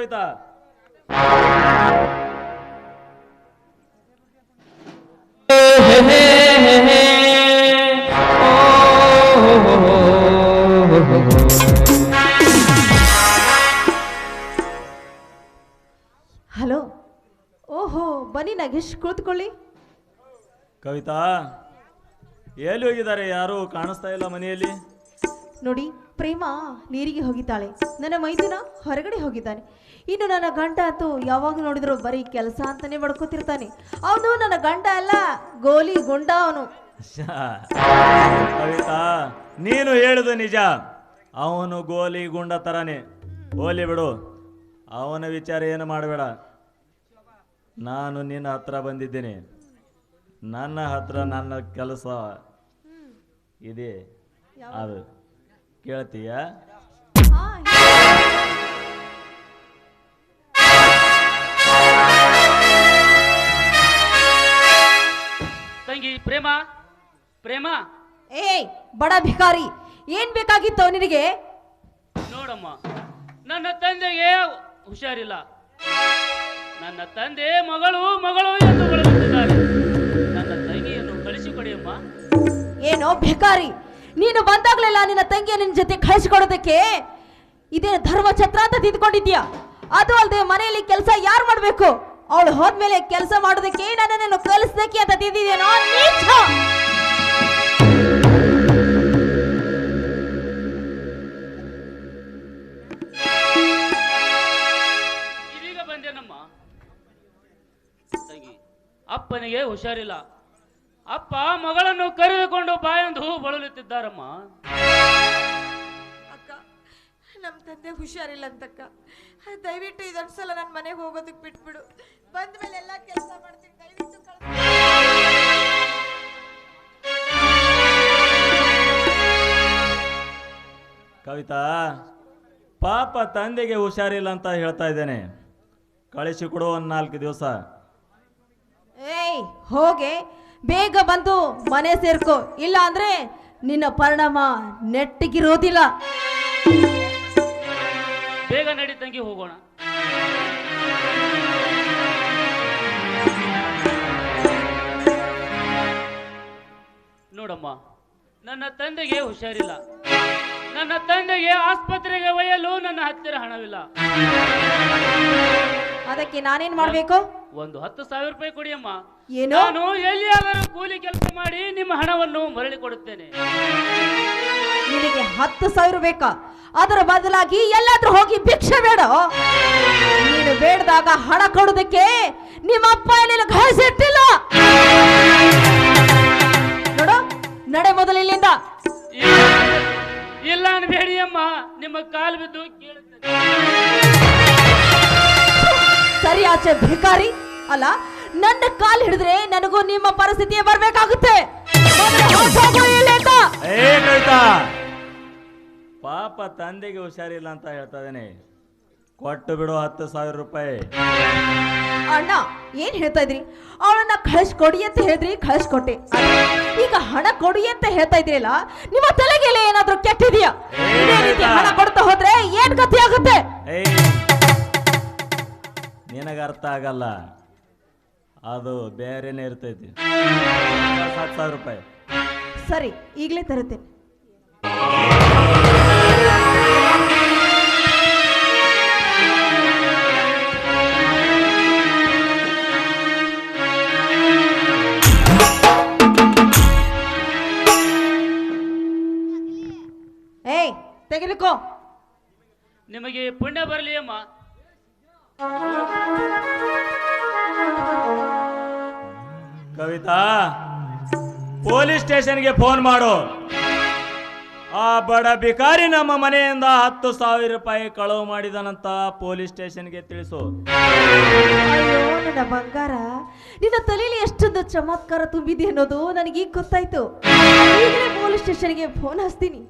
Kavita hello. ಓಹೋ ಬನ್ನಿ ನಾಗೇಶ್ ಕೂತ್ಕೊಳ್ಳಿ ಕವಿತಾ ಎಲ್ಲಿ ಹೋಗಿದ್ದಾರೆ? ಯಾರು ಕಾಣಿಸ್ತಾ ಇಲ್ಲ ಮನೆಯಲ್ಲಿ? ನೋಡಿ ಪ್ರೇಮ ನೀರಿಗೆ ಹೋಗಿದ್ದಾಳೆ. ನನ್ನ ಮೈದುನ ಹೊರಗಡೆ ಹೋಗಿದ್ದಾನೆ. ಇನ್ನು ನನ್ನ ಗಂಡ ಅಂತೂ ಯಾವಾಗ ನೋಡಿದ್ರು ಬರೀ ಕೆಲಸ ಅಂತಾನೆ ಬಡ್ಕೋತಿರ್ತಾನೆ. ಅವನು ನನ್ನ ಗಂಡ ಅಲ್ಲ ಗೋಲಿ ಗುಂಡ ಅವನು. ಕವಿತಾ ನೀನು ಹೇಳುದು ನಿಜ. ಅವನು ಗೋಲಿ ಗುಂಡ ತರಾನೆ. ಗೋಲಿ ಬಿಡು. ಅವನ ವಿಚಾರ ಏನು ಮಾಡಬೇಡ. ನಾನು ನಿನ್ನ ಹತ್ರ ಬಂದಿದ್ದೇನೆ. ನನ್ನ ಹತ್ರ ನನ್ನ ಕೆಲಸ. ಇದೆ. ಅದು. ಕೇಳ್ತೀಯ? ತಂಗಿ ಪ್ರೇಮ? ಪ್ರೇಮ? ಏಯ್ ಬಡ ಭಿಕಾರಿ ಏನ್ ಬೇಕಾಗಿತ್ತು ನಿನಗೆ? ನೋಡಮ್ಮ ನನ್ನ ತಂದೆಗೆ ಹುಷಾರಿಲ್ಲ. ನನ್ನ ತಂದೆ ಮಗಳು ಮಗಳು ಎಂದು ನನ್ನ ತಂಗಿಯನ್ನು ಕಳಿಸಿಕೊಡಿಯಮ್ಮ ಏನೋ ಭಿಕಾರಿ ನೀನು ಬಂದಾಗಲೆಲ್ಲ ನಿನ್ನ ತಂಗಿಯ ನಿನ್ನ ಜೊತೆ ಕಳಿಸಿಕೊಡೋದಕ್ಕೆ ಇದೇ ಧರ್ಮ ಛತ್ರ ಅಂತ ತಿದ್ಕೊಂಡಿದ್ಯಾ ಅದು ಅಲ್ಲದೆ ಮನೆಯಲ್ಲಿ ಕೆಲಸ ಯಾರು ಮಾಡಬೇಕು? ಅವಳು ಹೋದ್ಮೇಲೆ ಕೆಲಸ ಮಾಡೋದಕ್ಕೆ ನನ್ನನ್ನು ಕಲಿಸ್ದಕ್ಕೆ ಅಂತ ತಿದ್ದಿದೇನೋ ಅಪ್ಪನಿಗೆ ಹುಷಾರಿಲ್ಲ. ಅಪ್ಪ ಮಗಳನ್ನು ಕರೆದುಕೊಂಡು ಬಾಯೊಂದು ಬಳಲುತ್ತಿದ್ದಾರಮ್ಮ. ಅಕ್ಕ ನಮ್ಮ ತಂದೆ ಹುಷಾರಿಲ್ಲ ಅಂತಕ್ಕ. ದಯವಿಟ್ಟು ಇದೊಂದ್ಸಲ ನನ್ನ ಮನೆಗೆ ಹೋಗೋದಕ್ಕೆ ಬಿಟ್ಬಿಡು. ಬಂದ ಮೇಲೆ ಎಲ್ಲ ಕೆಲಸ ಮಾಡ್ತೀನಿ. ದಯವಿಟ್ಟು ಕವಿತಾ ಪಾಪ ತಂದೆಗೆ ಹುಷಾರಿಲ್ಲ ಅಂತ ಹೇಳ್ತಾ ಇದ್ದೇನೆ. ಕಳಿಸಿ ಕೊಡು ಒಂದು ನಾಲ್ಕು ದಿವಸ. ಏಯ್ ಹೋಗೆ. ಬೇಗ ಬಂದು ಮನೆ ಸೇರ್ಕೋ. ಇಲ್ಲ ಅಂದ್ರೆ ನಿನ್ನ ಪರಿಣಾಮ ನೆಟ್ಟಿಗಿರೋದಿಲ್ಲ. ಬೇಗ ನಡೀತಂಗೆ ತಂಗಿ ಹೋಗೋಣ. ನೋಡಮ್ಮ ನನ್ನ ತಂದೆಗೆ ಹುಷಾರಿಲ್ಲ. ನನ್ನ ತಂದೆಗೆ ಆಸ್ಪತ್ರೆಗೆ ಒಯ್ಯಲು ನನ್ನ ಹತ್ತಿರ ಹಣವಿಲ್ಲ. ಅದಕ್ಕೆ ನಾನೇನ್ ಮಾಡ್ಬೇಕು? ಒಂದು ಹತ್ತು ಸಾವಿರ ರೂಪಾಯಿ ಕೊಡಿಯಮ್ಮ ನಾನು ಎಲ್ಲಿಯಾದರೂ ಕೂಲಿ ಕೆಲಸ ಮಾಡಿ ನಿಮ್ಮ ಹಣವನ್ನು ಮರಳಿ ಕೊಡುತ್ತೇನೆ ನಿನಗೆ ಹತ್ತು ಸಾವಿರ ಬೇಕಾ ಅದರ ಬದಲಾಗಿ ಎಲ್ಲಾದ್ರೂ ಹೋಗಿ ಭಿಕ್ಷೆ ಬೇಡ ನೀನು ಬೇಡದಾಗ ಹಣ ಕೊಡೋದಕ್ಕೆ ನಿಮ್ಮ ಅಪ್ಪ ಏನಿಲ್ಲ ಘಳಿಸಿಟ್ಟಿಲ್ಲ ನೋಡು ನಡೆ ಮೊದಲು ಇಲ್ಲಿಂದ ಇಲ್ಲ- ಅಮ್ಮ ನಿಮ್ಮ ಕಾಲು ಬಿದ್ದು ಕೇಳುತ್ತೇನೆ ಸರಿ ಆಚೆ ಭಿಕಾರಿ. ಅಲ್ಲ ನನ್ನ ಕಾಲ್ ಹಿಡಿದ್ರೆ ನನಗೂ ನಿಮ್ಮ ಪರಿಸ್ಥಿತಿಯೇ ಬರ್ಬೇಕಾಗುತ್ತೆ. ಪಾಪ ತಂದೆಗೆ ಹುಷಾರಿಲ್ಲ ಅಂತ ಹೇಳ್ತಾ ಇದ್ದೇನೆ. ಕೊಟ್ಟು ಬಿಡು ಹತ್ತು ಸಾವಿರ ರೂಪಾಯಿ. ಅಣ್ಣ ಏನ್ ಹೇಳ್ತಾ ಇದ್ರಿ? ಅವಳನ್ನ ಕಳಿಸ್ಕೊಡಿ ಅಂತ ಹೇಳಿದ್ರಿ ಕಳಿಸ್ಕೊಟ್ಟೆ ಈಗ ಹಣ ಕೊಡಿ ಅಂತ ಹೇಳ್ತಾ ಇದ್ರಲ್ಲ ನಿಮ್ಮ ತಲೆಗೆಲೆ ಏನಾದ್ರೂ ಕೆಟ್ಟಿದ್ಯಾ? ಹಣ ಕೊಡ್ತಾ ಹೋದ್ರೆ ಏನ್ ಗತಿ ಆಗುತ್ತೆ? ನಿನಗೆ ಅರ್ಥ ಆಗಲ್ಲ. ಅದು ಬೇರೆನೇ ಇರ್ತೈತಿ. ಹತ್ತು ಸಾವಿರ ರೂಪಾಯಿ. ಸರಿ ಈಗಲೇ ತರುತ್ತೇನೆ. ಏಯ್ ತೆಗಿಲಿಕ್ಕೋ ನಿಮಗೆ ಪುಣ್ಯ ಬರಲಿ ಅಮ್ಮ. ಕವಿತಾ, ಪೊಲೀಸ್ ಸ್ಟೇಷನ್ಗೆ ಫೋನ್ ಮಾಡು. ಆ ಬಡ ಬಿಕಾರಿ ನಮ್ಮ ಮನೆಯಿಂದ ಹತ್ತು ಸಾವಿರ ರೂಪಾಯಿ ಕಳವು ಮಾಡಿದನಂತ ಪೊಲೀಸ್ ಸ್ಟೇಷನ್ಗೆ ತಿಳಿಸು. ನನ್ನ ಬಂಗಾರ, ನಿನ್ನ ತಲೆಯಲ್ಲಿ ಎಷ್ಟೊಂದು ಚಮತ್ಕಾರ ತುಂಬಿದೆ ಅನ್ನೋದು ನನಗೆ ಈಗ ಗೊತ್ತಾಯ್ತು ಪೊಲೀಸ್ ಸ್ಟೇಷನ್ಗೆ ಫೋನ್ ಹಚ್ತೀನಿ.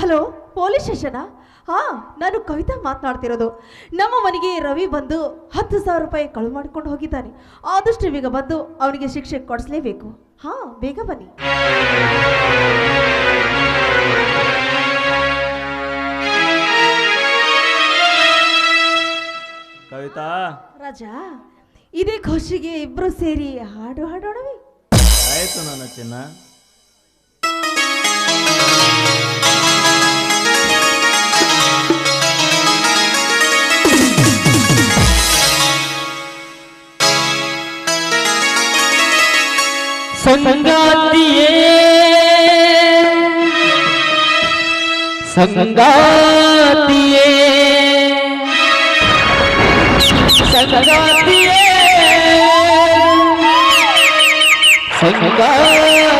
ಹಲೋ ಪೊಲೀಸ್ ಸ್ಟೇಷನಾ ಹಾ ನಾನು ಕವಿತಾ ಮಾತನಾಡ್ತಿರೋದು. ನಮ್ಮ ಮನೆಗೆ ರವಿ ಬಂದು ಹತ್ತು ಸಾವಿರ ರೂಪಾಯಿ ಕಳು ಮಾಡ್ಕೊಂಡು ಹೋಗಿದ್ದಾನೆ. ಆದಷ್ಟು ಬೇಗ ಬಂದು ಅವನಿಗೆ ಶಿಕ್ಷೆ ಕೊಡಿಸ್ಲೇಬೇಕು. ಹಾ ಬೇಗ ಬನ್ನಿ. ಕವಿತಾ? ರಾಜ ಇದೇ ಖುಷಿಗೆ ಇಬ್ರು ಸೇರಿ ಹಾಡು ಹಾಡೋಣವಿ. ಆಯ್ತು ನನ್ನ ಚಿನ್ನ. संगातिए संगातिए संगातिए संगातिए